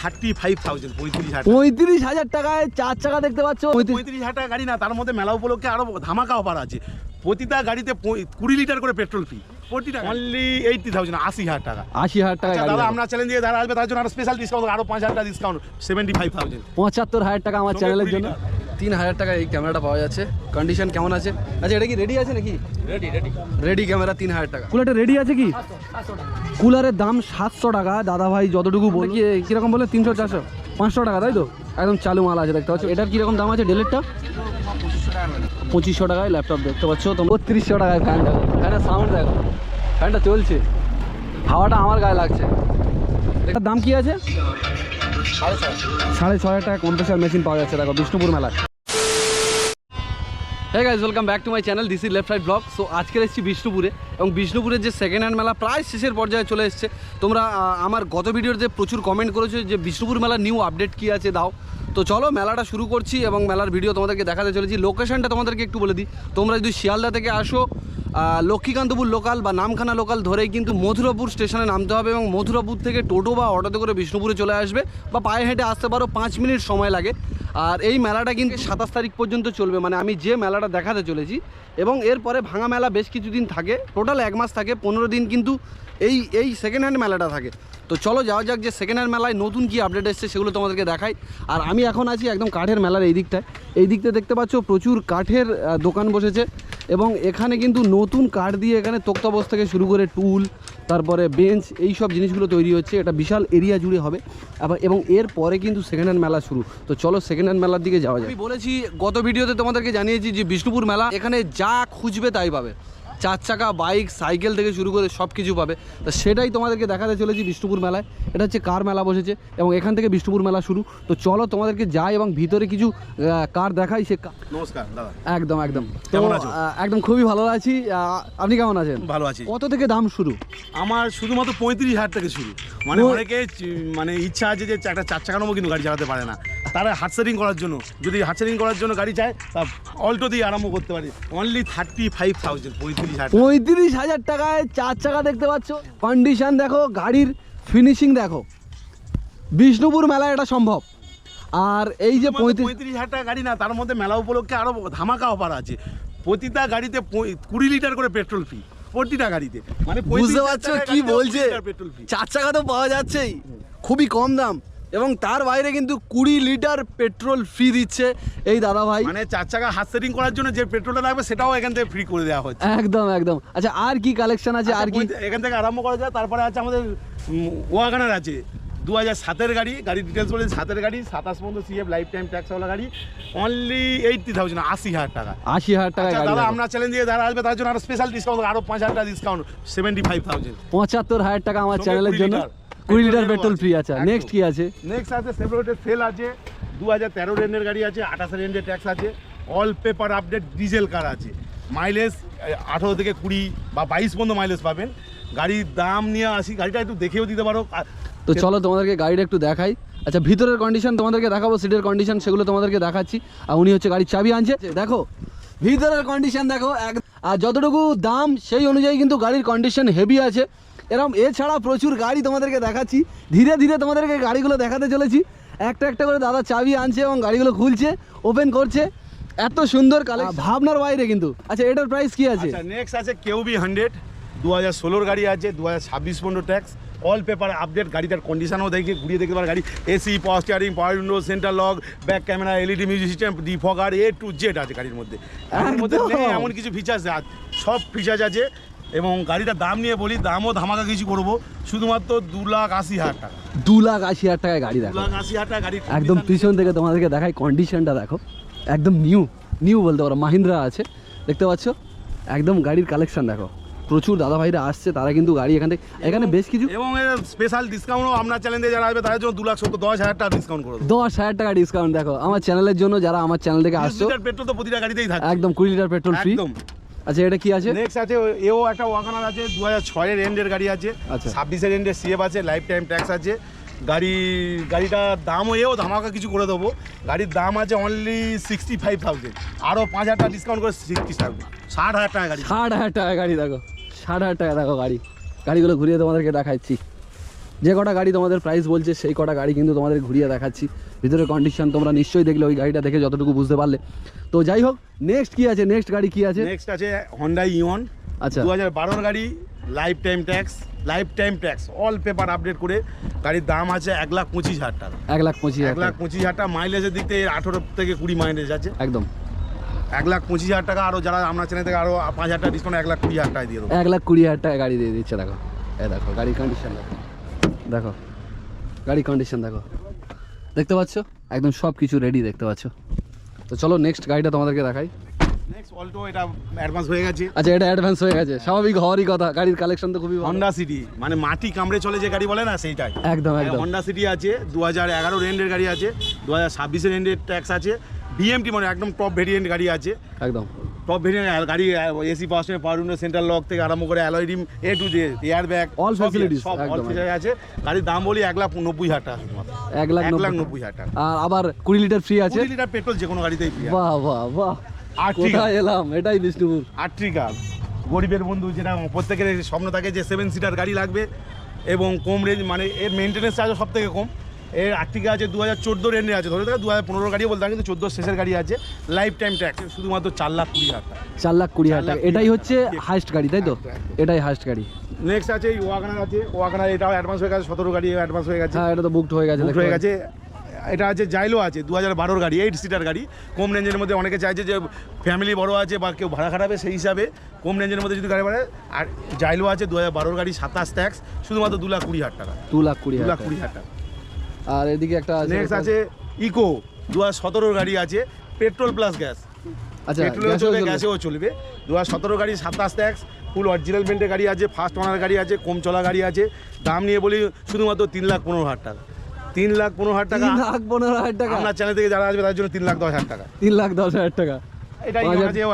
Thirty five thousand পঁয়ত্রিশ হাজার টাকায় চার চাকা দেখতে পাচ্ছ? পঁয়ত্রিশ হাজার টাকা গাড়ি না তার মধ্যে মেলা উপলক্ষে আরও ধামাকা অফার আছে। প্রতিটা গাড়িতে কুড়ি লিটার করে পেট্রোল ফি। অনলি থাউজেন্ড আশি হাজার টাকা। আশি হাজার টাকা আচ্ছা, গাড়ি দাদা আমরা চ্যালেঞ্জ দিয়ে যারা আসবে তার জন্য আরও স্পেশাল ডিসকাউন্ট আরও পাঁচ হাজার টাকা ডিসকাউন্ট সেভেন্টি ফাইভ থাউজেন্ড পঁচাত্তর হাজার টাকা আমার চ্যানেলের জন্য। তিন হাজার টাকায় এই ক্যামেরাটা পাওয়া যাচ্ছে। কন্ডিশন কেমন আছে? আচ্ছা এটা কি রেডি আছে নাকি? রেডি রেডি রেডি ক্যামেরা তিন হাজার টাকা কুলারটা রেডি আছে কি? কুলারের দাম সাতশো টাকা দাদা ভাই যতটুকু বল কি কীরকম বলে তিনশো চারশো পাঁচশো টাকা তাই তো? একদম চালু মাল আছে দেখতে পাচ্ছ। এটার কীরকম দাম আছে ডেলেরটা পঁচিশশো টাকায় ল্যাপটপ দেখতে পাচ্ছ তো বত্রিশশো টাকায় ফ্যান দেখো। ফ্যানের সাউন্ড দেখো। ফ্যানটা চলছে। হাওয়াটা আমার গায়ে লাগছে। এটার দাম কি আছে? সাড়ে ছয় হাজার টাকা কম্প্রেসার মেশিন পাওয়া যাচ্ছে দেখো বিষ্ণুপুর মেলায়। হ্যাঁ guys welcome back to my channel this is left right vlog so আজকে এসেছি বিষ্ণুপুরে এবং বিষ্ণুপুরের যে সেকেন্ড হ্যান্ড মেলা প্রায় শেষের পর্যায়ে চলে এসেছে। তোমরা আমার গত ভিডিওর যে প্রচুর কমেন্ট করেছ যে বিষ্ণুপুর মেলার নিউ আপডেট কী আছে দাও। তো চলো, মেলাটা শুরু করছি এবং মেলার ভিডিও তোমাদেরকে দেখাতে চলেছি। লোকেশনটা তোমাদেরকে একটু বলে দিই। তোমরা যদি শিয়ালদা থেকে আসো লক্ষ্মীকান্তপুর লোকাল বা নামখানা লোকাল ধরেই কিন্তু মথুরাপুর স্টেশনে নামতে হবে এবং মথুরাপুর থেকে টোটো বা অটোতে করে বিষ্ণুপুরে চলে আসবে বা পায়ে হেঁটে আসতে পারো, পাঁচ মিনিট সময় লাগে। আর এই মেলাটা কিন্তু সাতাশ তারিখ পর্যন্ত চলবে। মানে আমি যে মেলাটা দেখাতে চলেছি এবং এরপরে ভাঙা মেলা বেশ কিছুদিন থাকে। টোটাল এক মাস থাকে, পনেরো দিন কিন্তু এই এই সেকেন্ড হ্যান্ড মেলাটা থাকে। তো চলো যাওয়া যাক যে সেকেন্ড হ্যান্ড মেলায় নতুন কি আপডেট এসছে সেগুলো তোমাদেরকে দেখাই। আর আমি এখন আছি একদম কাঠের মেলার এই দিকটায়। এই দিকটা দেখতে পাচ্ছ প্রচুর কাঠের দোকান বসেছে এবং এখানে কিন্তু নতুন কাঠ দিয়ে এখানে তক্তাবস থেকে শুরু করে টুল, তারপরে বেঞ্চ এই সব জিনিসগুলো তৈরি হচ্ছে। এটা বিশাল এরিয়া জুড়ে হবে। আবার এবং এর পরে কিন্তু সেকেন্ড হ্যান্ড মেলা শুরু। তো চলো সেকেন্ড হ্যান্ড মেলার দিকে যাওয়া যায় আমি বলেছি, গত ভিডিওতে তোমাদেরকে জানিয়েছি যে বিষ্ণুপুর মেলা এখানে যা খুঁজবে তাই পাবে। চার চাকা বাইক সাইকেল থেকে শুরু করে সব কিছু পাবে। তো সেটাই তোমাদেরকে দেখাতে চলেছি বিষ্ণুপুর মেলায়। এটা হচ্ছে কার মেলা বসেছে এবং এখান থেকে বিষ্ণুপুর মেলা শুরু। তো চলো তোমাদেরকে যাই এবং ভিতরে কিছু কার দেখাই সে নমস্কার দাদা। একদম একদম। কেমন আছো? একদম খুবই ভালো আছি। আপনি কেমন আছেন? ভালো আছি। কত থেকে দাম শুরু? আমার শুধুমাত্র পঁয়ত্রিশ হাজার থেকে শুরু। মানে অনেকে মানে ইচ্ছা আছে যে একটা চার চাকা নেব কিন্তু গাড়ি চালাতে পারে না। তারা হাট সেটিং করার জন্য যদি হাট সেটিং করার জন্য গাড়ি চায় তা অল্টো দিয়ে আরম্ভ করতে পারে। অনলি থার্টি ফাইভ থাউজেন্ড পঁয়ত্রিশ পঁয়ত্রিশ হাজার টাকায় চার চাকা দেখতে পাচ্ছ। কন্ডিশন দেখো গাড়ির ফিনিশিং দেখো। বিষ্ণুপুর মেলায় এটা সম্ভব। আর এই যে পঁয়ত্রিশ পঁয়ত্রিশ হাজার টাকা গাড়ি না তার মধ্যে মেলা উপলক্ষে আরও ধামাকা অফার আছে। প্রতিটা গাড়িতে কুড়ি লিটার করে পেট্রোল ফি প্রতিটা গাড়িতে। মানে বুঝতে পারছ কি বলছে? পেট্রোল ফি চার চাকা তো পাওয়া যাচ্ছেই। খুবই কম দাম। এবং তার বাইরে কিন্তু কুড়ি লিটার পেট্রোল ফ্রি দিচ্ছে এই দাদা ভাই মানে চার চাকা হাত সেটিং করার জন্য যে পেট্রোলটা লাগবে সেটাও এখান থেকে ফ্রি করে দেওয়া হচ্ছে। একদম একদম। আচ্ছা আর কি কালেকশন আছে আর কি? আচ্ছা, এখান থেকে আরম্ভ করা যায় তারপরে আছে আমাদের ওয়াগানার আছে। দু হাজার সাতের গাড়ি গাড়ির ডিটেলস বলে সাতের গাড়ি সাতাশ পর্যন্ত সিএফ লাইফ টাইম ট্যাক্সওয়ালা গাড়ি অনলি এইটটি থাউজেন্ড আশি হাজার টাকা। আশি হাজার টাকা আচ্ছা দাদা। আমরা চ্যালেঞ্জ দিয়ে যারা আসবে তার জন্য আরও স্পেশাল ডিসকাউন্ট আরও পাঁচ হাজার টাকা ডিসকাউন্ট সেভেন্টি ফাইভ থাউজেন্ড পঁচাত্তর হাজার টাকা আমার চ্যানেলের জন্য। কুড়ি লিটার পেট্রোল ফ্রি আছে। নেক্সট কি আছে? নেক্সট আছে সেভরোটের সেল আছে দু হাজার তেরো রেন্ডের গাড়ি আছে আঠাশের রেন্ডের ট্যাক্স আছে all paper update diesel car আছে। মাইলেজ আঠেরো থেকে কুড়ি বা বাইশ পর্যন্ত মাইলেজ পাবেন। গাড়ির দাম নিয়ে আসি গাড়িটা একটু দেখেও দিতে পারো। তো চলো তোমাদেরকে গাড়িটা একটু দেখাই। আচ্ছা ভিতরের কন্ডিশন তোমাদেরকে দেখাবো সিটের কন্ডিশন সেগুলো তোমাদেরকে দেখাচ্ছি। আর উনি হচ্ছে গাড়ির চাবি আনছে। দেখো ভিতরের কন্ডিশন দেখো এক আর যতটুকু দাম সেই অনুযায়ী কিন্তু গাড়ির কন্ডিশন হেভি আছে। এরকম এছাড়া প্রচুর গাড়ি তোমাদেরকে দেখাচ্ছি। ধীরে ধীরে তোমাদেরকে গাড়িগুলো দেখাতে চলেছি। একটা একটা করে দাদা চাবি আনছে এবং গাড়িগুলো খুলছে ওপেন করছে। এত সুন্দর কালেকশন ভাবনার বাইরে কিন্তু। আচ্ছা এটার প্রাইস কি আছে? আচ্ছা নেক্সট আছে কেউ বি হান্ড্রেড দু হাজার ষোলোর গাড়ি আছে দু হাজার ছাব্বিশ পনেরো ট্যাক্স অল পেপার আপডেট গাড়িটার কন্ডিশনও দেখে ঘুরিয়ে দেখতে পারে গাড়ি। AC power steering power window centre lock back camera LED music system defogger A to Z আছে গাড়ির মধ্যে। এর মধ্যে এমন কিছু ফিচার্স সব ফিচার্স আছে। এবং গাড়িটার দাম নিয়ে বলি দামও ধামাকা কিছু করব। শুধুমাত্র দু লাখ আশি হাজার টাকা। দু লাখ আশি হাজার টাকায় গাড়ি দেখো লাখ আশি হাজার টাকা গাড়ি একদম পিছন থেকে তোমাদেরকে দেখাই কন্ডিশনটা দেখো। একদম নিউ নিউ বলতে পারো মাহিন্দ্রা আছে। দেখতে পাচ্ছ? একদম গাড়ির কালেকশন দেখো। প্রচুর দাদা ভাইরা আসছে তারা কিন্তু গাড়ি এখান থেকে এখানে বেশ কিছু এবং স্পেশাল ডিসকাউন্টও আপনার চ্যালেঞ্জে যারা আসবে তাদের জন্য দু লাখ সত্তর দশ হাজার টাকা ডিসকাউন্ট করো দশ হাজার টাকা ডিসকাউন্ট দেখো। আমার চ্যানেলের জন্য যারা আমার চ্যানেল থেকে আসছে পেট্রোল তো প্রতিটা গাড়িতেই থাকে। একদম কুড়ি লিটার পেট্রোল ফ্রি একদম। আচ্ছা এটা কি আছে? নেক্সট আছে এও একটা ওয়াগানার আছে দু হাজার ছয়ের এন্ডের গাড়ি আছে আচ্ছা। ছাব্বিশের এন্ডের সিএফ আছে লাইফ টাইম ট্যাক্স আছে। গাড়ি গাড়িটার দামও এও ধামাকা কিছু করে দেবো। গাড়ির দাম আছে অনলি সিক্সটি ফাইভ থাউজেন্ড আরও পাঁচ হাজার টাকা ডিসকাউন্ট করে সিক্সটি থাকবে। ষাট হাজার টাকা গাড়ি। ষাট হাজার টাকা গাড়ি দেখো। ষাট হাজার টাকা দেখো গাড়ি। গাড়িগুলো ঘুরিয়ে তোমাদেরকে দেখাচ্ছি। যে কটা গাড়ি তোমাদের প্রাইস বলছে সেই কটা গাড়ি কিন্তু তোমাদের ঘুরিয়ে দেখাচ্ছি। ভিতরে কন্ডিশন তোমরা নিশ্চয়ই দেখলে ওই গাড়িটা দেখে যতটুকু বুঝতে পারলে। তো যাই হোক নেক্সট কি আছে? নেক্সট গাড়ি কি আছে? নেক্সট আছে হন্ডা ইওন আচ্ছা। দু হাজার বারোর গাড়ি life time tax life time tax all paper update করে গাড়ির দাম আছে এক লাখ পঁচিশ হাজার টাকা। এক লাখ পঁচিশ এক লাখ পঁচিশ হাজার টাকা মাইলেজের দিক থেকে আঠেরো থেকে কুড়ি মাইলেজ আছে। একদম। এক লাখ পঁচিশ হাজার টাকা আরও যারা আমরা চ্যানেল থেকে আরও পাঁচ হাজার টাকা ডিসকাউন্ট এক লাখ কুড়ি হাজার টাকা দিয়ে দেবো। এক লাখ কুড়ি হাজার টাকা গাড়ি দিয়ে দিচ্ছে দেখো। এ দেখো গাড়ির কন্ডিশন দেখো। দেখো গাড়ির কন্ডিশন দেখো। দেখতে পাচ্ছ? একদম সব কিছু রেডি দেখতে পাচ্ছ। তো চলো নেক্সট গাড়িটা তোমাদেরকে দেখাই। নেক্সট অল্টো এটা অ্যাডভান্স হয়ে গেছে। আচ্ছা এটা অ্যাডভান্স হয়ে গেছে। স্বাভাবিক হওয়ারই কথা গাড়ির কালেকশন তো খুবই হন্ডা সিটি মানে মাটি কামড়ে চলে যে গাড়ি বলে না সেইটাই। একদম একদম। হন্ডা সিটি আছে দু হাজার এগারো রেন্ডের গাড়ি আছে দু হাজার ছাব্বিশের রেন্ডের ট্যাক্স আছে বিএমটি মানে একদম টপ ভেরিয়েন্ট গাড়ি আছে। একদম। টপ ভেরিয়েন্ট গাড়ি AC power station power window central lock থেকে আরম্ভ করে alloy rim A to Z air bag All facilities, সব অল ফিচার আছে। গাড়ির দাম বলি এক লাখ নব্বই হাজার টাকা শুধুমাত্র। এক লাখ এক লাখ নব্বই। হাজার টাকা। আর আবার কুড়ি লিটার ফ্রি আছে। কুড়ি লিটার পেট্রোল যে কোনো গাড়িতেই আছে। বাহ বাহ বাহ। কোথায় এলাম? এটাই বিষ্ণুপুর। আর্টিকা গরিবের বন্ধু যেটা প্রত্যেকের স্বপ্ন থাকে যে সেভেন সিটার গাড়ি লাগবে এবং কম রেঞ্জ মানে এর মেনটেন্যান্স চার্জও সব থেকে কম। এর আর্টিকা আছে দু হাজার চোদ্দ রেঞ্জে আছে। ধরে থাকে দু হাজার পনেরো গাড়িও বলতে হয় কিন্তু চোদ্দ শেষের গাড়ি আছে। লাইফ টাইম ট্যাক্স শুধুমাত্র চার লাখ কুড়ি হাজার টাকা। চার লাখ কুড়ি হাজার টাকা। এটাই হচ্ছে হাইস্ট গাড়ি তাই তো। এটাই হাইস্ট গাড়ি। নেক্সট আছে ওয়াগনার আছে। ওয়াগনার এটাও অ্যাডভান্স হয়ে গেছে সতেরো গাড়ি অ্যাডভান্স হয়ে গেছে। হ্যাঁ এটা তো বুকড হয়ে গেছে হয়ে গেছে। এটা আছে জাইলো আছে দু হাজার বারোর গাড়ি এইট সিটার গাড়ি। কম রেঞ্জের মধ্যে অনেকে চাইছে যে ফ্যামিলি বড় আছে বা কেউ ভাড়া খাটাবে সেই হিসাবে। কম রেঞ্জের মধ্যে যদি গাড়ি বাড়ে আর জাইলো আছে দু হাজার বারোর গাড়ি সাতাশ ট্যাক্স শুধুমাত্র দু লাখ কুড়ি হাজার টাকা। দু লাখ কুড়ি দু লাখ কুড়ি হাজার টাকা। আর এদিকে একটা আছে নেক্সট আছে ইকো দু হাজার সতেরোর গাড়ি আছে পেট্রোল প্লাস গ্যাস আচ্ছা পেট্রোলেও গ্যাসেও চলবে। গ্যাসেও চলবে। দু হাজার সতেরো গাড়ি সাতাশ ট্যাক্স ফুল অরিজিনাল পেন্টের গাড়ি আছে ফার্স্ট ওনার গাড়ি আছে কম চলা গাড়ি আছে। দাম নিয়ে বলি শুধুমাত্র তিন লাখ পনেরো হাজার টাকা। তিন লাখ পনেরো হাজার টাকা লাখ পনেরো হাজার টাকা? আপনার চ্যানেল থেকে যারা আসবে তার জন্য তিন লাখ দশ হাজার টাকা। তিন লাখ দশ হাজার টাকা। এটা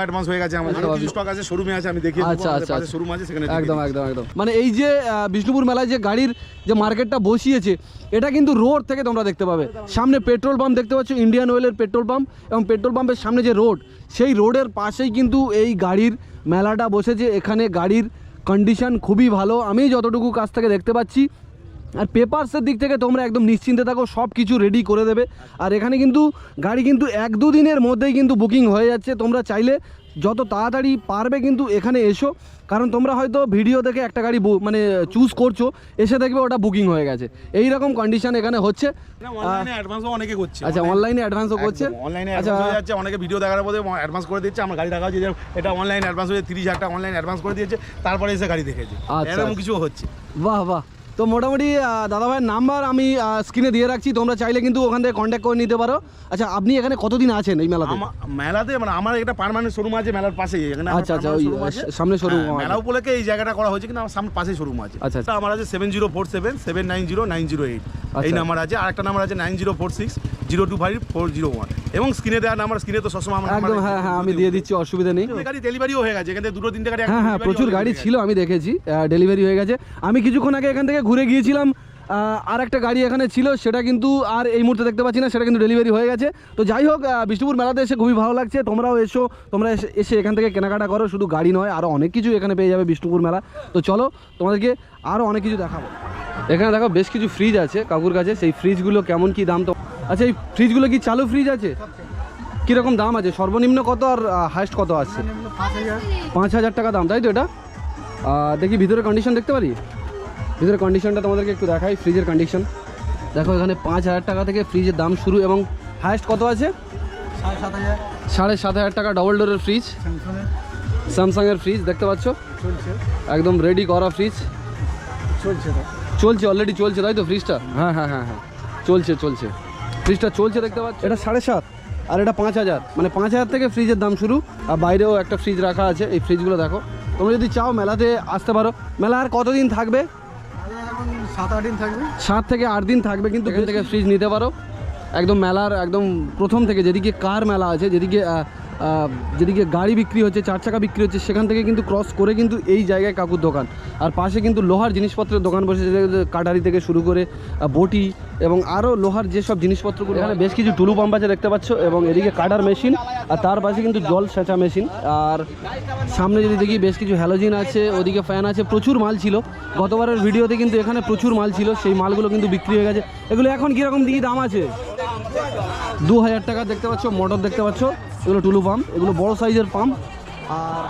অ্যাডভান্স হয়ে গেছে আচ্ছা, কিছু স্টক আছে শোরুমে আছে আমি দেখিয়ে আচ্ছা আচ্ছা শোরুম আছে সেখানে একদম একদম একদম। মানে এই যে বিষ্ণুপুর মেলায় যে গাড়ির যে মার্কেটটা বসিয়েছে এটা কিন্তু রোড থেকে তোমরা দেখতে পাবে। সামনে পেট্রোল পাম্প দেখতে পাচ্ছ ইন্ডিয়ান অয়েলের পেট্রোল পাম্প এবং পেট্রোল পাম্পের সামনে যে রোড সেই রোডের পাশেই কিন্তু এই গাড়ির মেলাটা বসেছে। এখানে গাড়ির কন্ডিশন খুবই ভালো। আমি যতটুকু কাছ থেকে দেখতে পাচ্ছি আর পেপারসের দিক থেকে তোমরা একদম নিশ্চিন্তে থাকো সব কিছু রেডি করে দেবে। আর এখানে কিন্তু গাড়ি কিন্তু এক দু দিনের মধ্যেই কিন্তু বুকিং হয়ে যাচ্ছে। তোমরা চাইলে যত তাড়াতাড়ি পারবে কিন্তু এখানে এসো। কারণ তোমরা হয়তো ভিডিও দেখে একটা গাড়ি মানে চুজ করছ এসে দেখবে ওটা বুকিং হয়ে গেছে। এই রকম কন্ডিশন এখানে হচ্ছে। অ্যাডভান্সও অনেকে করছে। আচ্ছা অনলাইনে অ্যাডভান্সও করছে। অনলাইনে আচ্ছা হয়ে যাচ্ছে অনেকে ভিডিও দেখার মধ্যে অ্যাডভান্স করে দিচ্ছে। আমার গাড়ি দেখা হচ্ছে এটা অনলাইন অ্যাডভান্স হয়ে তিরিশ হাজার টাকা অনলাইন অ্যাডভান্স করে দিয়েছে তারপরে এসে গাড়ি দেখেছে। আচ্ছা, এরকম আচ্ছা। কিছু হচ্ছে। বাহ বাহ। তো মোটামুটি দাদাভাইয়ের নাম্বার আমি স্ক্রিনে দিয়ে রাখছি তোমরা চাইলে কিন্তু ওখান থেকে কন্ট্যাক্ট করে নিতে পারো। আচ্ছা আপনি এখানে কতদিন আছেন এই মেলাতে? মেলাতে মানে আমার একটা পার্মানেন্ট শোরুম আছে মেলার পাশেই এখানে আচ্ছা, আচ্ছা, ওই, সামনে showroom হ্যাঁ, মেলা উপলক্ষে এই জায়গাটা করা হয়েছে কিন্তু আমার সামনে পাশে শোরুম আছে। আচ্ছা, আচ্ছা। আমার আছে seven zero four seven seven nine zero nine zero eight এই আচ্ছা। নাম্বার আছে আর একটা নাম্বার আছে nine zero four six zero two five four zero one এবং স্ক্রিনে দেওয়া নাম্বার স্ক্রিনে তো সবসময় আমার একদম হ্যাঁ হ্যাঁ আমি দিয়ে দিচ্ছি অসুবিধা নেই। গাড়ি ডেলিভারিও হয়ে গেছে এখান থেকে দুটো তিনটে গাড়ি হ্যাঁ হ্যাঁ প্রচুর গাড়ি ছিল আমি দেখেছি ডেলিভারি হয়ে গেছে। আমি কিছুক্ষণ আগে এখান থেকে ঘুরে গিয়েছিলাম আর একটা গাড়ি এখানে ছিল সেটা কিন্তু আর এই মুহূর্তে দেখতে পাচ্ছি না সেটা কিন্তু ডেলিভারি হয়ে গেছে। তো যাই হোক বিষ্ণুপুর মেলাতে এসে খুবই ভালো লাগছে। তোমরাও এসো তোমরা এসে- এসে এখান থেকে কেনাকাটা করো শুধু গাড়ি নয় আরও অনেক কিছু এখানে পেয়ে যাবে বিষ্ণুপুর মেলা। তো চলো তোমাদেরকে আরও অনেক কিছু দেখাবো। এখানে দেখো বেশ কিছু ফ্রিজ আছে কাকুর কাছে সেই ফ্রিজগুলো কেমন কি দাম তো আচ্ছা এই ফ্রিজগুলো কি চালু ফ্রিজ আছে? কীরকম দাম আছে? সর্বনিম্ন কত আর হাইস্ট কত আছে পাঁচ হাজার। টাকা দাম তাই তো এটা? দেখি ভিতরে কন্ডিশন দেখতে পারি? ভিতরে কন্ডিশনটা তোমাদেরকে একটু দেখাই ফ্রিজের কন্ডিশন দেখো এখানে পাঁচ হাজার টাকা থেকে ফ্রিজের দাম শুরু এবং হায়েস্ট কত আছে? সাড়ে সাত হাজার। টাকা ডবল ডোরের ফ্রিজ স্যামসাংয়ের ফ্রিজ দেখতে পাচ্ছ? একদম রেডি করা ফ্রিজ চলছে চলছে অলরেডি চলছে তাই তো ফ্রিজটা হ্যাঁ হ্যাঁ হ্যাঁ হ্যাঁ। চলছে চলছে। ফ্রিজটা চলছে দেখতে পাচ্ছ? এটা সাড়ে সাত। আর এটা পাঁচ হাজার। মানে পাঁচ হাজার থেকে ফ্রিজের দাম শুরু। আর বাইরেও একটা ফ্রিজ রাখা আছে এই ফ্রিজগুলো দেখো। তোমরা যদি চাও মেলাতে আসতে পারো। মেলা আর কতদিন থাকবে? সাত আট দিন থাকবে? সাত থেকে আট দিন থাকবে, কিন্তু থেকে ফ্রিজ নিতে পারো। একদম মেলার, একদম প্রথম থেকে যেদিকে কার মেলা আছে, যেদিকে যেদিকে গাড়ি বিক্রি হচ্ছে, চার চাকা বিক্রি হচ্ছে, সেখান থেকে কিন্তু ক্রস করে কিন্তু এই জায়গায় কাকুর দোকান। আর পাশে কিন্তু লোহার জিনিসপত্রের দোকান বসেছে কাটারি থেকে শুরু করে বটি এবং আরও লোহার যেসব জিনিসপত্রগুলো, এখানে বেশ কিছু টুলু পাম্প আছে দেখতে পাচ্ছ এবং এদিকে কাটার মেশিন আর তার পাশে কিন্তু জল সেচা মেশিন। আর সামনে যদি দেখি বেশ কিছু হ্যালোজিন আছে, ওদিকে ফ্যান আছে, প্রচুর মাল ছিল। গতবারের ভিডিওতে কিন্তু এখানে প্রচুর মাল ছিল, সেই মালগুলো কিন্তু বিক্রি হয়ে গেছে। এগুলো এখন কীরকম দিকে দাম আছে? দু হাজার টাকা দেখতে পাচ্ছ মোটর দেখতে পাচ্ছ। এগুলো টুলু পাম্প এগুলো বড় সাইজের পাম্প আর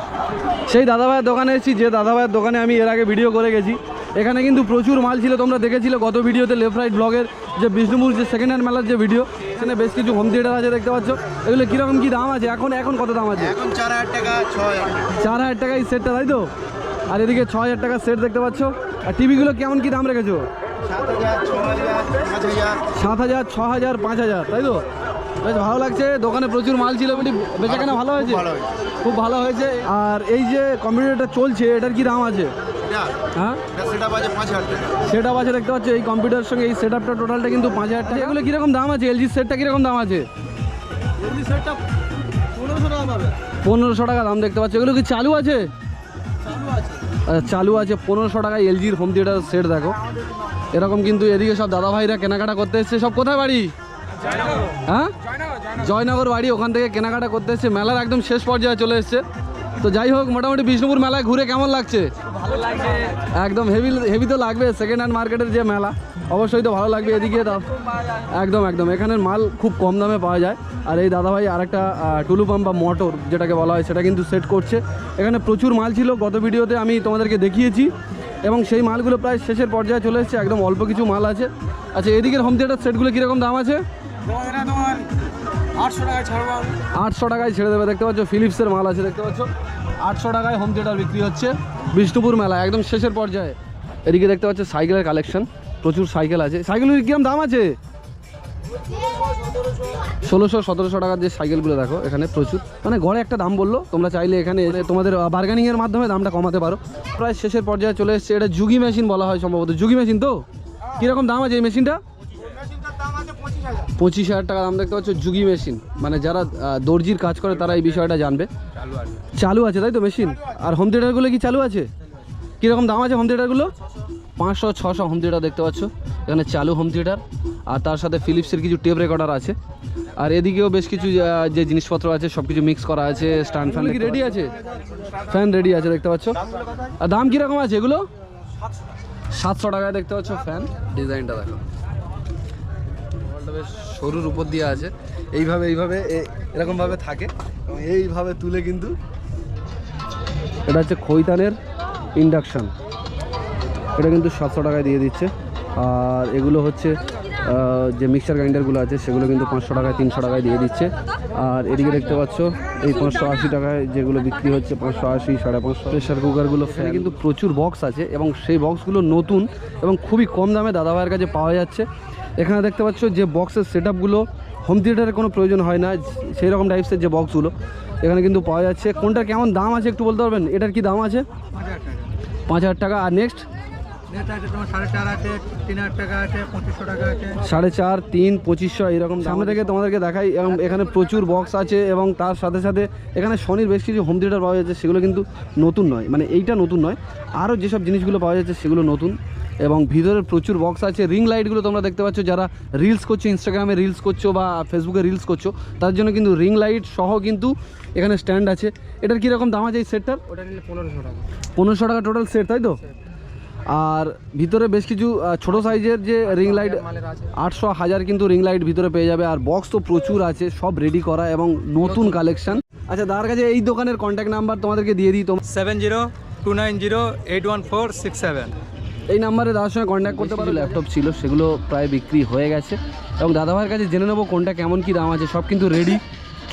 সেই দাদাভাইয়ের দোকানে এসেছি যে দাদাভাইয়ের দোকানে আমি এর আগে ভিডিও করে গেছি। এখানে কিন্তু প্রচুর মাল ছিল তোমরা দেখেছিলে গত ভিডিওতে লেফট রাইট ব্লগের যে বিষ্ণুপুর যে সেকেন্ড হ্যান্ড মেলার যে ভিডিও সেখানে বেশ কিছু হোম থিয়েটার আছে দেখতে পাচ্ছ। এগুলো কীরকম কী দাম আছে? এখন এখন কত দাম আছে? এখন চার হাজার টাকা ছ চার হাজার টাকা এই সেটটা তাই তো? আর এদিকে ছ হাজার টাকার সেট দেখতে পাচ্ছ। আর টিভিগুলো কেমন কী দাম রেখেছো? সাত হাজার ছ হাজার পাঁচ হাজার। তাই তো? বেশ ভালো লাগছে দোকানে প্রচুর মাল ছিল বলি বেচাকেনা ভালো হয়েছে? খুব ভালো হয়েছে। আর এই যে কম্পিউটারটা চলছে এটার কি দাম আছে? হ্যাঁ? সেটা আপ আছে দেখতে পাচ্ছ এই কম্পিউটারের সঙ্গে এই সেট আপটা টোটালটা কিন্তু পাঁচ হাজার টাকা। এগুলো কীরকম দাম আছে? এলজি সেটটা কীরকম দাম আছে? পনেরোশো টাকা দাম দেখতে পাচ্ছ। এগুলো কি চালু আছে? আচ্ছা, চালু আছে পনেরোশো টাকায় এলজির হোম থিয়েটার সেট দেখো। এরকম কিন্তু এদিকে সব দাদা ভাইরা কেনাকাটা করতে এসছে। সব কোথায় বাড়ি? হ্যাঁ? জয়নগর বাড়ি ওখান থেকে কেনাকাটা করতে এসছে। মেলার একদম শেষ পর্যায়ে চলে এসছে। তো যাই হোক মোটামুটি বিষ্ণুপুর মেলায় ঘুরে কেমন লাগছে? একদম হেভি হেভি তো লাগবে সেকেন্ড হ্যান্ড মার্কেটের যে মেলা অবশ্যই তো ভালো লাগবে এদিকে দাম একদম একদম। এখানের মাল খুব কম দামে পাওয়া যায়। আর এই দাদাভাই আরেকটা আহ, টুলু পাম্প বা মোটর যেটাকে বলা হয় সেটা কিন্তু সেট করছে। এখানে প্রচুর মাল ছিল গত ভিডিওতে আমি তোমাদেরকে দেখিয়েছি। এবং সেই মালগুলো প্রায় শেষের পর্যায়ে চলে এসছে, একদম অল্প কিছু মাল আছে। আচ্ছা এদিকের হোম থিয়েটার সেটগুলো কীরকম দাম আছে? আটশো টাকা আটশো টাকায় ছেড়ে দেবে, দেখতে পাচ্ছ ফিলিপসের মাল আছে, দেখতে পাচ্ছ। আটশো টাকায় হোম থিয়েটার বিক্রি হচ্ছে, বিষ্ণুপুর মেলা, একদম শেষের পর্যায়ে। এদিকে দেখতে পাচ্ছ, সাইকেলের কালেকশন প্রচুর সাইকেল আছে। সাইকেলগুলির কীরকম দাম আছে? ষোলোশো, সতেরোশো টাকার যে সাইকেলগুলো দেখো, এখানে প্রচুর। মানে ঘরে একটা দাম বলল, তোমরা চাইলে এখানে তোমাদের বার্গেনিংয়ের মাধ্যমে দামটা কমাতে পারো। প্রায় শেষের পর্যায়ে চলে এসছে, এটা যুগি মেশিন বলা হয় সম্ভবত। যুগি মেশিন তো? কীরকম দাম আছে এই মেশিনটা পঁচিশ হাজার টাকা দাম দেখতে পাচ্ছ, যুগি মেশিন মানে যারা দর্জির কাজ করে, তারা এই বিষয়টা জানবে। চালু আছে। তাই তো মেশিন আর হোম থিয়েটারগুলো কি চালু আছে? কীরকম দাম আছে হোম থিয়েটারগুলো পাঁচশো ছশো হোম থিয়েটার দেখতে পাচ্ছ। এখানে চালু হোম থিয়েটার আর তার সাথে ফিলিপসের কিছু টেপ রেকর্ডার আছে। আর এদিকেও বেশ কিছু যে জিনিসপত্র আছে সব কিছু মিক্স করা আছে স্ট্যান্ড ফ্যান রেডি আছে? ফ্যান রেডি আছে দেখতে পাচ্ছ। আর দাম কীরকম আছে এগুলো? সাতশো টাকায় দেখতে পাচ্ছ ফ্যান ডিজাইনটা দেখো। বেশ সরুর উপর দিয়ে আছে। এইভাবে এইভাবে এরকমভাবে থাকে। এইভাবে তুলে কিন্তু এটা হচ্ছে খৈতানের ইন্ডাকশান এটা কিন্তু সাতশো টাকায় দিয়ে দিচ্ছে। আর এগুলো হচ্ছে যে মিক্সার গ্রাইন্ডারগুলো আছে সেগুলো কিন্তু পাঁচশো টাকায় তিনশো টাকায় দিয়ে দিচ্ছে। আর এদিকে দেখতে পাচ্ছ এই পাঁচশো আশি টাকায় যেগুলো বিক্রি হচ্ছে পাঁচশো আশি সাড়ে পাঁচশো। প্রেশার কুকারগুলো এখানে কিন্তু প্রচুর বক্স আছে এবং সেই বক্সগুলো নতুন এবং খুবই কম দামে দাদাভাইয়ের কাছে পাওয়া যাচ্ছে। এখানে দেখতে পাচ্ছ যে বক্সের সেট আপগুলো হোম থিয়েটারের কোনো প্রয়োজন হয় না সেই রকম টাইপসের যে বক্সগুলো এখানে কিন্তু পাওয়া যাচ্ছে। কোনটার কেমন দাম আছে একটু বলতে পারবেন? এটার কি দাম আছে? পাঁচ হাজার টাকা। আর নেক্সট সাড়ে চার তিন হাজার টাকা পঁচিশশো টাকা সাড়ে চার তিন পঁচিশশো এরকম সামনে থেকে তোমাদেরকে দেখাই এবং এখানে প্রচুর বক্স আছে এবং তার সাথে সাথে এখানে শনির বেশ কিছু হোম থিয়েটার পাওয়া যাচ্ছে সেগুলো কিন্তু নতুন নয়। মানে এইটা নতুন নয় আরও যেসব জিনিসগুলো পাওয়া যাচ্ছে সেগুলো নতুন। এবং ভিতরে প্রচুর বক্স আছে রিং লাইটগুলো তোমরা দেখতে পাচ্ছ যারা রিলস করছ ইনস্টাগ্রামে রিলস করছ বা ফেসবুকে রিলস করছ তার জন্য কিন্তু রিং লাইট সহ কিন্তু এখানে স্ট্যান্ড আছে। এটার কীরকম দাম আছে এই সেটটার ওটা নিলে পনেরোশো টাকা। পনেরোশো টাকা টোটাল সেট তাই তো? আর ভিতরে বেশ কিছু ছোট সাইজের যে রিং লাইট আটশো হাজার কিন্তু রিং লাইট ভিতরে পেয়ে যাবে। আর বক্স তো প্রচুর আছে সব রেডি করা এবং নতুন কালেকশন আচ্ছা তার কাছে এই দোকানের কন্ট্যাক্ট নাম্বার তোমাদেরকে দিয়ে দিই তোমার seven zero two nine zero eight one four six seven. এই নাম্বারে দাদার সঙ্গে কন্ট্যাক্ট করতে পারো। ল্যাপটপ ছিল সেগুলো প্রায় বিক্রি হয়ে গেছে। এবং দাদাভাইয়ের কাছে জেনে নেব কোনটা কেমন কি দাম আছে। সব কিন্তু রেডি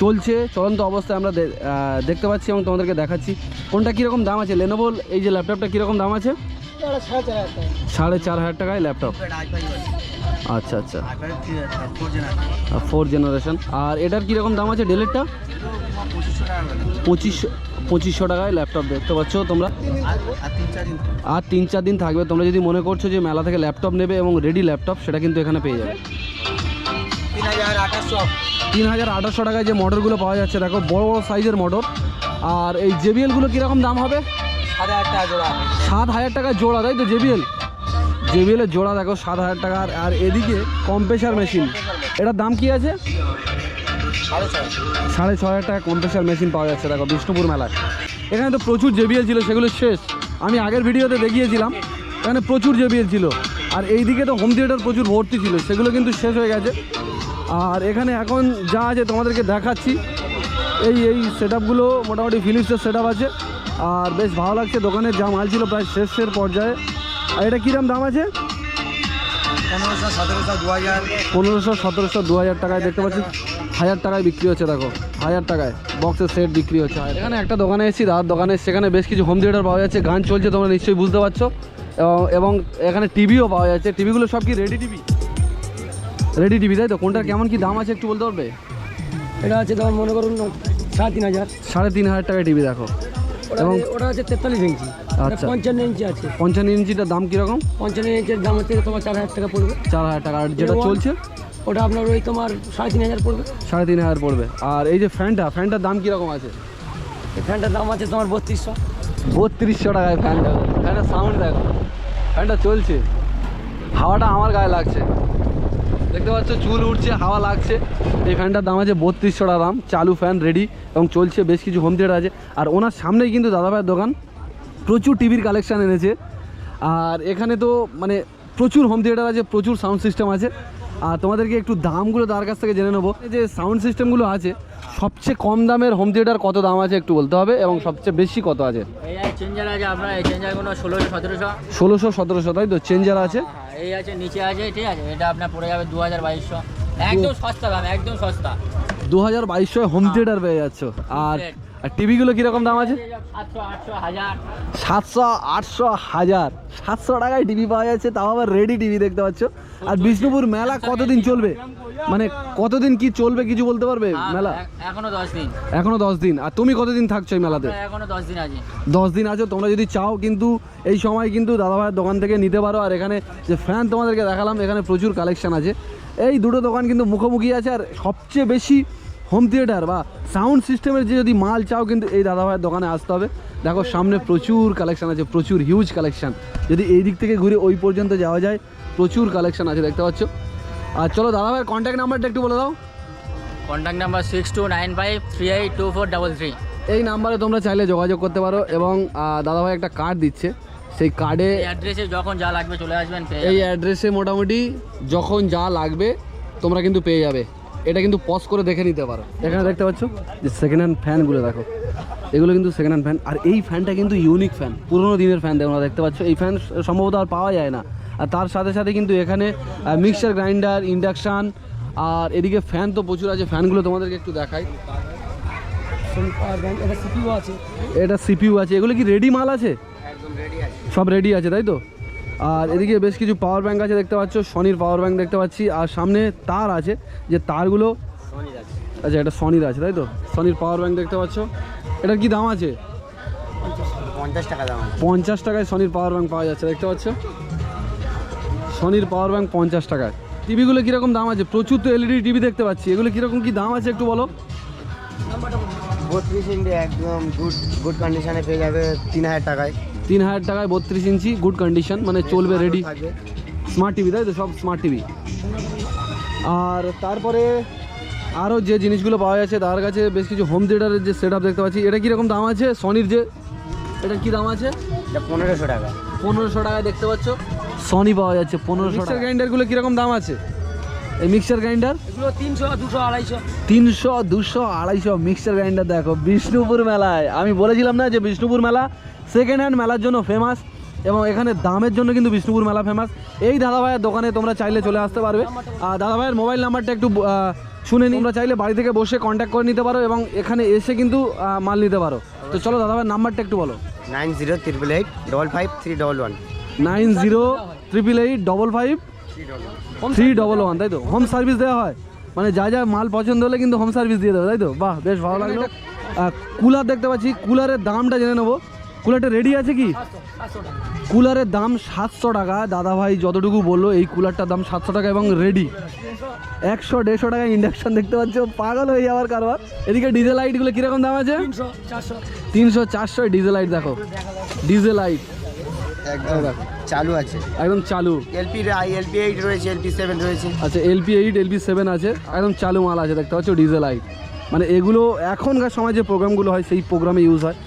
চলছে চলন্ত অবস্থায় আমরা দেখতে পাচ্ছি এবং তোমাদেরকে দেখাচ্ছি। কোনটা কীরকম দাম আছে? লেনোভোল এই যে ল্যাপটপটা কীরকম দাম আছে? সাড়ে চার হাজার টাকায় ল্যাপটপ আচ্ছা আচ্ছা। ফোর জেনারেশন আর এটার কীরকম দাম আছে ডেলেরটা পঁচিশশো পঁচিশশো টাকায় ল্যাপটপ দেখতে পাচ্ছ তোমরা। আর তিন চার দিন থাকবে। তোমরা যদি মনে করছ যে মেলা থেকে ল্যাপটপ নেবে এবং রেডি ল্যাপটপ সেটা কিন্তু এখানে পেয়ে যাবে। তিন হাজার আঠাশশো টাকায় যে মোটরগুলো পাওয়া যাচ্ছে, দেখো, বড় বড় সাইজের মোটর আর এই জেবিএলগুলো কীরকম দাম হবে? টাকা সাত হাজার টাকা জোড়া, তাই তো, জেবিএল? জেবিএলের জোড়া দেখো, সাত হাজার টাকার আর এদিকে কম্প্রেসার মেশিন। এটার দাম কি আছে? সাড়ে ছ হাজার টাকা কম্প্রেসার মেশিন পাওয়া যাচ্ছে, দেখো, বিষ্ণুপুর মেলায়। এখানে তো প্রচুর জেবিএল ছিল, সেগুলো শেষ। আমি আগের ভিডিওতে দেখিয়েছিলাম, এখানে প্রচুর জেবিএল ছিল। আর এইদিকে তো হোম থিয়েটার প্রচুর ভর্তি ছিল, সেগুলো কিন্তু শেষ হয়ে গেছে। আর এখানে এখন যা আছে তোমাদেরকে দেখাচ্ছি, এই এই সেট আপগুলো মোটামুটি ফিলিপসের সেট আছে। আর বেশ ভালো লাগছে দোকানের যা মাল ছিল প্রায় শেষের পর্যায়ে। আর এটা কীরকম দাম আছে? পনেরোশো সতেরোশো দু হাজার। পনেরোশো সতেরোশো দু হাজার টাকায় দেখতে পাচ্ছি। হাজার টাকায় বিক্রি হচ্ছে দেখো। হাজার টাকায়। বক্সের সেট বিক্রি হচ্ছে। এখানে একটা দোকানে এসেছি দাদার দোকানে সেখানে বেশ কিছু হোম থিয়েটার পাওয়া যাচ্ছে। গান চলছে তোমরা নিশ্চয়ই বুঝতে পারছ। এবং এখানে টিভিও পাওয়া যাচ্ছে। টিভিগুলো সব কি রেডি টিভি রেডি টিভি তাই তো? কোনটার কেমন কি দাম আছে একটু বলতে পারবে? এটা আছে তোমার মনে করুন সাড়ে তিন হাজার। সাড়ে তিন হাজার টাকায় টিভি দেখো। এবং ওটা হচ্ছে তেতাল্লিশ ইঞ্চি আচ্ছা। পঞ্চান্ন ইঞ্চি আছে। পঞ্চান্ন ইঞ্চিটার দাম কীরকম? পঞ্চান্ন ইঞ্চির দাম হচ্ছে তোমার চার হাজার টাকা পড়বে। চার হাজার টাকা। আর যেটা চলছে? ওটা আপনার ওই তোমার সাড়ে তিন হাজার পড়বে। সাড়ে তিন হাজার পড়বে। আর এই যে ফ্যানটা ফ্যানটার দাম কীরকম আছে? এই ফ্যানটার দাম আছে তোমার বত্রিশশো। বত্রিশশো টাকায় ফ্যানটা। ফ্যানের সাউন্ড দেখো। ফ্যানটা চলছে। হাওয়াটা আমার গায়ে লাগছে। দেখতে পাচ্ছ, চুল উঠছে হাওয়া লাগছে। এই ফ্যানটার দাম আছে বত্রিশশো টাকা দাম, চালু ফ্যান রেডি এবং চলছে বেশ কিছু হোম থিয়েটার আছে। আর ওনার সামনেই কিন্তু দাদাভাইয়ের দোকান, প্রচুর টিভির কালেকশান এনেছে। আর এখানে তো মানে প্রচুর হোম থিয়েটার আছে, প্রচুর সাউন্ড সিস্টেম আছে। আর তোমাদেরকে একটু দামগুলো তার কাছ থেকে জেনে নেব। যে সাউন্ড সিস্টেমগুলো আছে সবচেয়ে কম দামের হোম থিয়েটার কত দাম আছে একটু বলতে হবে এবং সবচেয়ে বেশি কত আছে? এই চেঞ্জার আছে আপনার চেঞ্জারগুলো ষোলোশো সতেরোশো। ষোলোশো সতেরোশো তাই তো? চেঞ্জার আছে? এই আছে নিচে আছে ঠিক আছে? এটা আপনার পড়ে যাবে দু হাজার বাইশশো। একদম সস্তা দাম একদম সস্তা। দু হাজার বাইশশো হোম থিয়েটার পেয়ে যাচ্ছ। আর আর টিভিগুলো কীরকম দাম আছে? সাতশো আটশো হাজার। সাতশো টাকায় টিভি পাওয়া যাচ্ছে তাও আবার রেডি টিভি দেখতে পাচ্ছ। আর বিষ্ণুপুর মেলা কতদিন চলবে? মানে কতদিন কি চলবে কিছু বলতে পারবে মেলা? এখনও দশ দিন। এখনও দশ দিন। আর তুমি কতদিন থাকছো এই মেলাতে? এখনও দশ দিন আছে। দশ দিন আছো তোমরা যদি চাও কিন্তু এই সময় কিন্তু দাদাভাইয়ের দোকান থেকে নিতে পারো। আর এখানে যে ফ্যান তোমাদেরকে দেখালাম এখানে প্রচুর কালেকশন আছে। এই দুটো দোকান কিন্তু মুখোমুখি আছে আর সবচেয়ে বেশি হোম থিয়েটার বা সাউন্ড সিস্টেমের যে যদি মাল চাও কিন্তু এই দাদাভাইয়ের দোকানে আসতে হবে। দেখো সামনে প্রচুর কালেকশান আছে প্রচুর হিউজ কালেকশান। যদি এই দিক থেকে ঘুরে ওই পর্যন্ত যাওয়া যায় প্রচুর কালেকশন আছে দেখতে পাচ্ছ? আর চলো দাদাভাইয়ের কন্ট্যাক্ট নাম্বারটা একটু বলে দাও। Contact number six two nine five three eight two four double three এই নাম্বারে তোমরা চাইলে যোগাযোগ করতে পারো এবং দাদাভাই একটা কার্ড দিচ্ছে। সেই কার্ডে অ্যাড্রেসে যখন যা লাগবে চলে আসবেন এই অ্যাড্রেসে মোটামুটি যখন যা লাগবে তোমরা কিন্তু পেয়ে যাবে। এটা কিন্তু পজ করে দেখে নিতে পারো। এখানে দেখতে পাচ্ছ যে সেকেন্ড হ্যান্ড ফ্যানগুলো দেখো। এগুলো কিন্তু সেকেন্ড হ্যান্ড ফ্যান আর এই ফ্যানটা কিন্তু ইউনিক ফ্যান পুরোনো দিনের ফ্যান তোমরা দেখতে পাচ্ছ? এই ফ্যান সম্ভবত আর পাওয়া যায় না। আর তার সাথে সাথে কিন্তু এখানে মিক্সার গ্রাইন্ডার ইন্ডাকশান আর এদিকে ফ্যান তো প্রচুর আছে। ফ্যানগুলো তোমাদেরকে একটু দেখাই। এটা সিপিও আছে। এটা সিপিইউ আছে। এগুলো কি রেডি মাল আছে? সব রেডি আছে তাই তো? আর এদিকে বেশ কিছু পাওয়ার ব্যাঙ্ক আছে দেখতে পাচ্ছ সনির পাওয়ার ব্যাঙ্ক দেখতে পাচ্ছি আর সামনে তার আছে যে তারগুলো আচ্ছা এটা সনির আছে তাই তো? সনির পাওয়ার ব্যাঙ্ক দেখতে পাচ্ছ। এটার কি দাম আছে? পঞ্চাশ টাকা দাম পঞ্চাশ টাকায় সনির পাওয়ার ব্যাঙ্ক পাওয়া যাচ্ছে দেখতে পাচ্ছ? সনির পাওয়ার ব্যাঙ্ক পঞ্চাশ টাকায়। টিভিগুলো কীরকম দাম আছে? প্রচুর তো এলইডি টিভি দেখতে পাচ্ছি। এগুলো কীরকম কি দাম আছে একটু বলো? বত্রিশ ইঞ্চি একদম গুড গুড কন্ডিশনে পেয়ে যাবে তিন হাজার টাকায়। তিন হাজার টাকায় বত্রিশ ইঞ্চি গুড কন্ডিশন মানে চলবে রেডি স্মার্ট টিভি তাই তো? সব স্মার্ট টিভি আর তারপরে আরও যে জিনিসগুলো পাওয়া যাচ্ছে তার কাছে বেশ কিছু হোম থিয়েটারের যে সেট দেখতে পাচ্ছি। এটা কীরকম দাম আছে? সনির যে এটা কি দাম আছে? পনেরোশো টাকা। পনেরোশো টাকায় দেখতে পাচ্ছ। সনি পাওয়া যাচ্ছে পনেরোশো মিক্সার গ্রাইন্ডারগুলো কীরকম দাম আছে? এই মিক্সার গ্রাইন্ডার এগুলো তিনশো দুশো আড়াইশো। তিনশো দুশো আড়াইশো মিক্সার গ্রাইন্ডার দেখো। বিষ্ণুপুর মেলায়। আমি বলেছিলাম না যে বিষ্ণুপুর মেলা সেকেন্ড হ্যান্ড মেলার জন্য ফেমাস এবং এখানে দামের জন্য কিন্তু বিষ্ণুপুর মেলা ফেমাস এই দাদাভাইয়ের দোকানে তোমরা চাইলে চলে আসতে পারবে। আর দাদাভাইয়ের মোবাইল নাম্বারটা একটু শুনে নিই। তোমরা চাইলে বাড়ি থেকে বসে কন্ট্যাক্ট করে নিতে পারো এবং এখানে এসে কিন্তু মাল নিতে পারো। তো চলো দাদাভাইয়ের নাম্বারটা একটু বলো। Nine zero triple eight double five three double one nine zero triple eight double five three double one তাই তো? হোম সার্ভিস দেওয়া হয়। মানে যা যা মাল পছন্দ হলে কিন্তু হোম সার্ভিস দিয়ে দেবে তাই তো? বাহ বেশ ভালো লাগল। কুলার দেখতে পাচ্ছি। কুলারের দামটা জেনে নেব। কুলারটা রেডি আছে কি? কুলারের দাম সাতশো টাকা। দাদা ভাই যতটুকু বলল এই কুলারটার দাম সাতশো টাকা এবং রেডি একশো দেড়শো টাকা ইন্ডাকশন দেখতে পাচ্ছ। পাগল হয়ে যাওয়ার কারবার। এদিকে ডিজেল লাইটগুলো কীরকম দাম আছে? তিনশো চারশো। ডিজেল লাইট দেখো। ডিজেল লাইট একদম চালু আছে। একদম চালু। এলপি এলপি এইট রয়েছে এলপি সেভেন রয়েছে। আচ্ছা এলপি এইট এলপি সেভেন আছে। একদম চালু মাল আছে দেখতে পাচ্ছ ডিজেল লাইট মানে এগুলো এখনকার সময় যে প্রোগ্রামগুলো হয় সেই প্রোগ্রামে ইউজ হয়।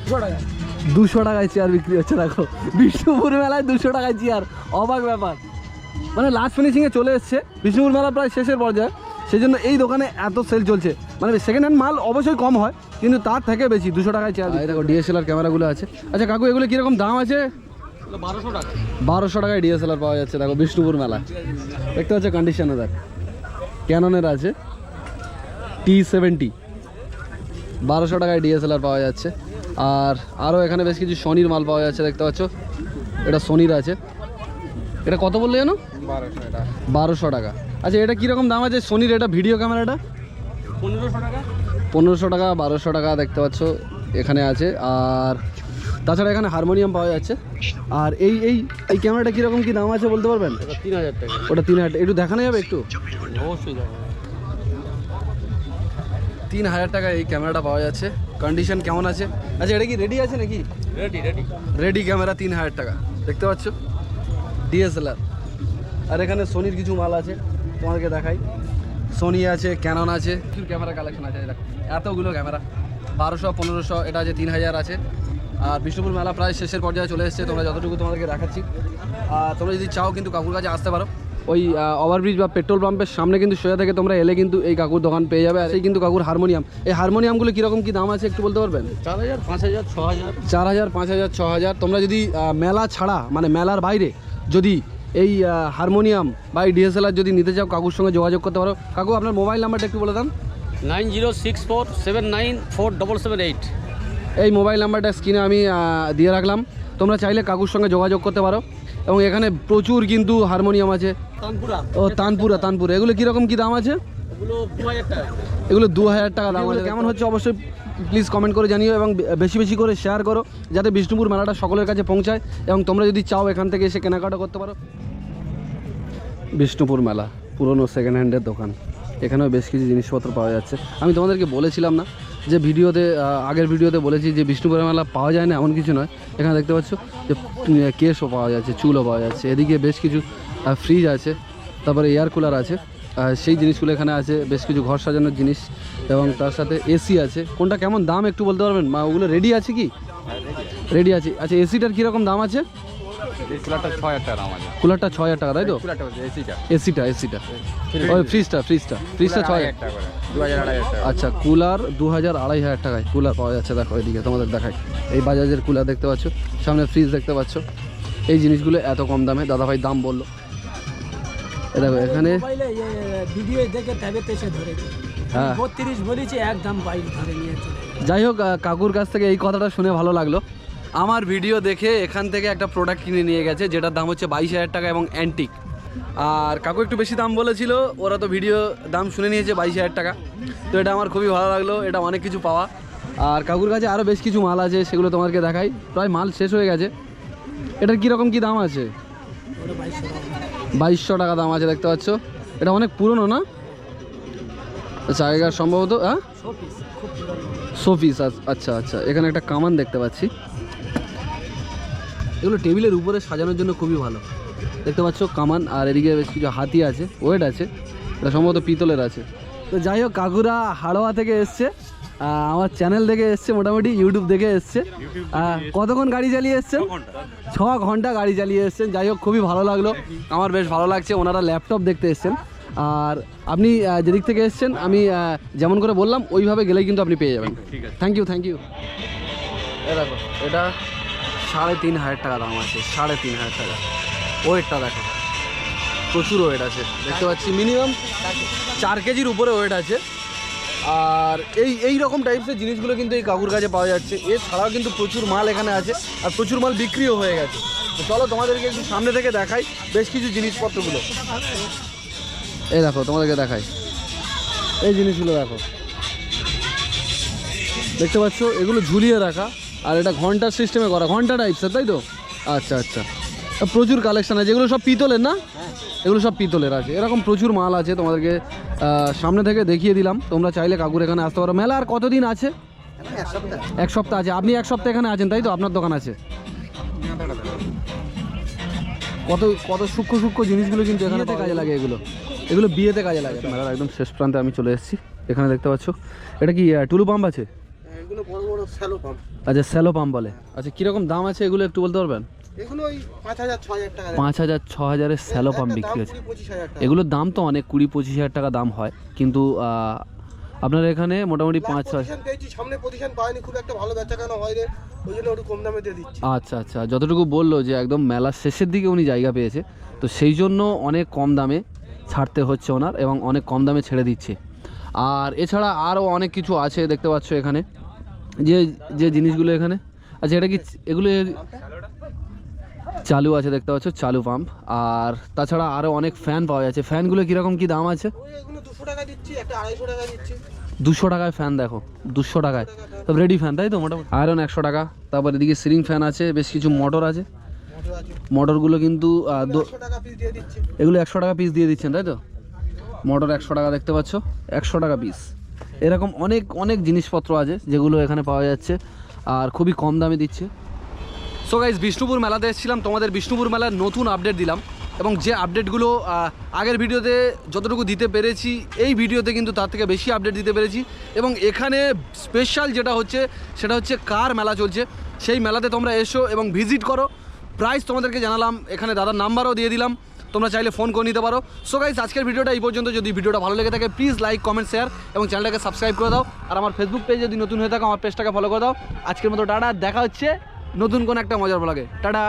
দুশো টাকায় চেয়ার বিক্রি হচ্ছে দেখো। বিষ্ণুপুর মেলায় দুশো টাকায় চেয়ার অবাক ব্যাপার। মানে লাস্ট ফিনিশিংয়ে চলে এসছে বিষ্ণুপুর মেলা প্রায় শেষের পর্যায়ে। সেই জন্য এই দোকানে এত সেল চলছে। মানে সেকেন্ড হ্যান্ড মাল অবশ্যই কম হয় কিন্তু তার থেকে বেশি দুশো টাকায় চেয়ার দেখো ডিএসএলআর ক্যামেরাগুলো আছে। আচ্ছা কাকু এগুলো কীরকম দাম আছে? বারোশো টাকা বারোশো টাকায় ডিএসএলআর পাওয়া যাচ্ছে দেখো বিষ্ণুপুর মেলা দেখতে হচ্ছে কন্ডিশনে দেখ। ক্যাননের আছে। টি সেভেন্টি বারোশো টাকায় ডিএসএলআর পাওয়া যাচ্ছে। আর আরও এখানে বেশ কিছু সোনির মাল পাওয়া যাচ্ছে দেখতে পাচ্ছ? এটা সোনির আছে। এটা কত বললে জানো? বারোশো টাকা। আচ্ছা এটা কীরকম দাম আছে সোনির? এটা ভিডিও ক্যামেরাটা পনেরোশো টাকা পনেরোশো টাকা বারোশো টাকা দেখতে পাচ্ছ এখানে আছে। আর তাছাড়া এখানে হারমোনিয়াম পাওয়া যাচ্ছে। আর এই এই এই ক্যামেরাটা কীরকম কী দাম আছে বলতে পারবেন? তিন হাজার টাকা। ওটা তিন হাজার একটু দেখানো যাবে একটু? অবশ্যই তিন হাজার টাকা এই ক্যামেরাটা পাওয়া যাচ্ছে। কন্ডিশন কেমন আছে? আচ্ছা এটা কি রেডি আছে নাকি? রেডি রেডি রেডি ক্যামেরা তিন হাজার টাকা। দেখতে পাচ্ছ? ডিএসএলআর আর এখানে সোনির কিছু মাল আছে তোমাদেরকে দেখাই। সোনি আছে ক্যানন আছে কিছু ক্যামেরা কালেকশন আছে এতগুলো ক্যামেরা বারোশো পনেরোশো এটা আছে তিন হাজার আছে। আর বিষ্ণুপুর মেলা প্রায় শেষের পর্যায়ে চলে এসেছে তোমরা যতটুকু তোমাদেরকে দেখাচ্ছি। আর তোমরা যদি চাও কিন্তু কাকুর কাছে আসতে পারো। ওই ওভারব্রিজ বা পেট্রোল পাম্পের সামনে কিন্তু সোজা থেকে তোমরা এলে কিন্তু এই কাকুর দোকান পেয়ে যাবে আর এই কিন্তু কাকুর হারমোনিয়াম এই হারমোনিয়ামগুলো কীরকম কী দাম আছে একটু বলতে পারবেন? চার হাজার পাঁচ হাজার ছ হাজার চার হাজার পাঁচ হাজার ছ হাজার তোমরা যদি মেলা ছাড়া মানে মেলার বাইরে যদি এই হারমোনিয়াম বা এই ডিএসএলআর যদি নিতে চাও কাকুর সঙ্গে যোগাযোগ করতে পারো। কাকু আপনার মোবাইল নাম্বারটা একটু বলে দাম nine zero six four seven nine four double seven eight. এই মোবাইল নাম্বারটা স্ক্রিনে আমি দিয়ে রাখলাম। তোমরা চাইলে কাকুর সঙ্গে যোগাযোগ করতে পারো। এবং এখানে প্রচুর কিন্তু হারমোনিয়াম আছে। তানপুরা। ও তানপুরা তানপুরা। এগুলো কীরকম কী দাম আছে? এগুলো দু হাজার টাকা। এগুলো দু হাজার টাকা দাম আছে। কেমন হচ্ছে অবশ্যই প্লিজ কমেন্ট করে জানিও এবং বেশি বেশি করে শেয়ার করো যাতে বিষ্ণুপুর মেলাটা সকলের কাছে পৌঁছায় এবং তোমরা যদি চাও এখান থেকে এসে কেনাকাটা করতে পারো। বিষ্ণুপুর মেলা পুরনো সেকেন্ড হ্যান্ডের দোকান। এখানেও বেশ কিছু জিনিসপত্র পাওয়া যাচ্ছে। আমি তোমাদেরকে বলেছিলাম না যে ভিডিওতে আগের ভিডিওতে বলেছি যে বিষ্ণুপুরের মেলা পাওয়া যায় না এমন কিছু নয়। এখানে দেখতে পাচ্ছ যে কেসও পাওয়া যাচ্ছে চুলও পাওয়া যাচ্ছে। এদিকে বেশ কিছু ফ্রিজ আছে তারপরে এয়ার কুলার আছে। সেই জিনিসগুলো এখানে আছে বেশ কিছু ঘর সাজানোর জিনিস এবং তার সাথে এসি আছে। কোনটা কেমন দাম একটু বলতে পারবেন? মা ওগুলো রেডি আছে কি? রেডি আছে। আচ্ছা এসিটার কীরকম দাম আছে? কুলারটা ছ হাজার টাকা দাম কুলারটা ছ হাজার টাকা তাই তো? কুলারটা এসিটা এসিটা এসিটা ওই ফ্রিজটা ফ্রিজটা ফ্রিজটা ছ হাজার। টাকা দু হাজার আড়াই হাজার আচ্ছা কুলার দু হাজার আড়াই হাজার টাকায়। কুলার পাওয়া যাচ্ছে দেখো এদিকে তোমাদের দেখাই। এই বাজাজের কুলার দেখতে পাচ্ছ? সামনে ফ্রিজ দেখতে পাচ্ছ? এই জিনিসগুলো এত কম দামে দাদাভাই দাম বলল। দেখো এখানে ভিডিও দেখে ট্যাবেতে হ্যাঁ। বত্রিশ বলেছি একদম বাইক ধরে নিয়ে যাই হোক কাকুর কাছ থেকে এই কথাটা শুনে ভালো লাগল। আমার ভিডিও দেখে এখান থেকে একটা প্রোডাক্ট কিনে নিয়ে গেছে যেটার দাম হচ্ছে বাইশ হাজার টাকা এবং অ্যান্টিক আর কাকু একটু বেশি দাম বলেছিল ওরা তো ভিডিও দাম শুনে নিয়েছে বাইশ হাজার টাকা। তো এটা আমার খুবই ভালো লাগল এটা অনেক কিছু পাওয়া। আর কাকুর কাছে আরও বেশ কিছু মাল আছে সেগুলো তোমাদেরকে দেখাই। প্রায় মাল শেষ হয়ে গেছে। এটার কীরকম কী দাম আছে? বাইশশো টাকা দাম আছে দেখতে পাচ্ছ। এটা অনেক পুরনো না? আচ্ছা আগেকার সম্ভবত হ্যাঁ? শোপিস আচ্ছা আচ্ছা। এখানে একটা কামান দেখতে পাচ্ছি। এগুলো টেবিলের উপরে সাজানোর জন্য খুবই ভালো। দেখতে পাচ্ছ কামান আর এদিকে বেশ কিছু হাতি আছে ওয়েট আছে এটা সম্ভবত পিতলের আছে। তো যাই হোক কাকুরা হাড়োয়া থেকে এসছে আমার চ্যানেল দেখে এসছে মোটামুটি ইউটিউব দেখে এসছে। কতক্ষণ গাড়ি চালিয়ে এসছেন? ছ ঘণ্টা গাড়ি চালিয়ে এসছেন যাই হোক খুবই ভালো লাগল। আমার বেশ ভালো লাগছে ওনারা ল্যাপটপ দেখতে এসছেন। আর আপনি যেদিক থেকে এসছেন আমি যেমন করে বললাম ওইভাবে গেলেই কিন্তু আপনি পেয়ে যাবেন। থ্যাংক ইউ থ্যাংক ইউ এ দেখো এটা সাড়ে তিন হাজার টাকা দাম আছে, সাড়ে তিন হাজার টাকা। ওয়েটটা দেখো, প্রচুর ওয়েট আছে, দেখতে পাচ্ছি মিনিমাম চার কেজির উপরে ওয়েট আছে। আর এই এই রকম টাইপসের জিনিসগুলো কিন্তু এই কাকুর কাছে পাওয়া যাচ্ছে। এছাড়াও কিন্তু প্রচুর মাল এখানে আছে আর প্রচুর মাল বিক্রিও হয়ে গেছে। তো চলো তোমাদেরকে একটু সামনে থেকে দেখাই বেশ কিছু জিনিসপত্রগুলো। এই দেখো, তোমাদেরকে দেখাই। এই জিনিসগুলো দেখো। দেখতে পাচ্ছ, এগুলো ঝুলিয়ে রাখা। আর এটা ঘণ্টার সিস্টেমে করা ঘণ্টা টাইপসের তাই তো? আচ্ছা আচ্ছা। প্রচুর কালেকশন আছে এগুলো সব পিতলের না? এগুলো সব পিতলের আছে। এরকম প্রচুর মাল আছে তোমাদেরকে সামনে থেকে দেখিয়ে দিলাম। তোমরা চাইলে কাকুর এখানে আসতে পারো। মেলা আর কতদিন আছে? এক সপ্তাহ আছে। আপনি এক সপ্তাহ এখানে আছেন তাই তো? আপনার দোকান আছে। কত কত সূক্ষ্ম সূক্ষ্ম জিনিসগুলো কিন্তু এখানে কাজে লাগে এগুলো। এগুলো বিয়েতে কাজে লাগে। মেলার একদম শেষ প্রান্তে আমি চলে এসেছি। এখানে দেখতে পাচ্ছ। এটা কি টুলু পাম্প আছে? এগুলো বড় বড় স্যালো পাম্প। আচ্ছা স্যালো পাম্প বলে। আচ্ছা কীরকম দাম আছে এগুলো একটু বলতে পারবেন? এগুলো ওই পাঁচ হাজার ছ হাজার টাকা পাঁচ হাজার ছ হাজারের স্যালো পাম্প বিক্রি হচ্ছে। এগুলোর দাম তো অনেক কুড়ি পঁচিশ হাজার টাকা দাম হয়। কিন্তু আপনার এখানে মোটামুটি পাঁচ ছয় সামনে পজিশন পাইনি খুব একটা ভালো বেচা কেন হয় রে ওই জন্য একটু কম দামে দিয়ে দিচ্ছি। আচ্ছা আচ্ছা যতটুকু বলল যে একদম মেলার শেষের দিকে উনি জায়গা পেয়েছে তো সেই জন্য অনেক কম দামে ছাড়তে হচ্ছে ওনার এবং অনেক কম দামে ছেড়ে দিচ্ছে। আর এছাড়া আরও অনেক কিছু আছে দেখতে পাচ্ছ এখানে। যে যে জিনিসগুলো এখানে। আচ্ছা এটা কি এগুলো চালু আছে দেখতে পাচ্ছ চালু পাম্প আর তাছাড়া আরও অনেক ফ্যান পাওয়া যাচ্ছে। ফ্যানগুলো কীরকম কী দাম আছে? দুশো টাকায় ফ্যান দেখো দুশো টাকায়। সব রেডি ফ্যান তাই তো মোটামুটি? আয়রন একশো টাকা তারপর এদিকে সিলিং ফ্যান আছে বেশ কিছু মোটর আছে। মোটর আছে। মোটরগুলো কিন্তু এগুলো একশো টাকা পিস দিয়ে দিচ্ছেন তাই তো? মোটর একশো টাকা দেখতে পাচ্ছ একশো টাকা পিস এরকম অনেক অনেক জিনিসপত্র আছে যেগুলো এখানে পাওয়া যাচ্ছে আর খুবই কম দামে দিচ্ছে। সো গাইজ বিষ্ণুপুর মেলাতে এসেছিলাম। তোমাদের বিষ্ণুপুর মেলার নতুন আপডেট দিলাম এবং যে আপডেটগুলো আগের ভিডিওতে যতটুকু দিতে পেরেছি, এই ভিডিওতে কিন্তু তার থেকে বেশি আপডেট দিতে পেরেছি। এবং এখানে স্পেশাল যেটা হচ্ছে, সেটা হচ্ছে কার মেলা চলছে। সেই মেলাতে তোমরা এসো এবং ভিজিট করো। প্রাইস তোমাদেরকে জানালাম। এখানে দাদার নাম্বারও দিয়ে দিলাম। তোমরা চাইলে ফোন করে নিতে পারো। সো গাইজ আজকের ভিডিওটা এই পর্যন্ত। যদি ভিডিওটা ভালো লেগে থাকে প্লিজ লাইক কমেন্ট শেয়ার এবং চ্যানেলটাকে সাবস্ক্রাইব করে দাও। আর আমার ফেসবুক পেজ যদি নতুন হয়ে থাকে, আমার পেজটাকে ফলো করে দাও। আজকের মতো টাটা, দেখা হচ্ছে নতুন কোনো একটা মজার ব্লগে টাটা।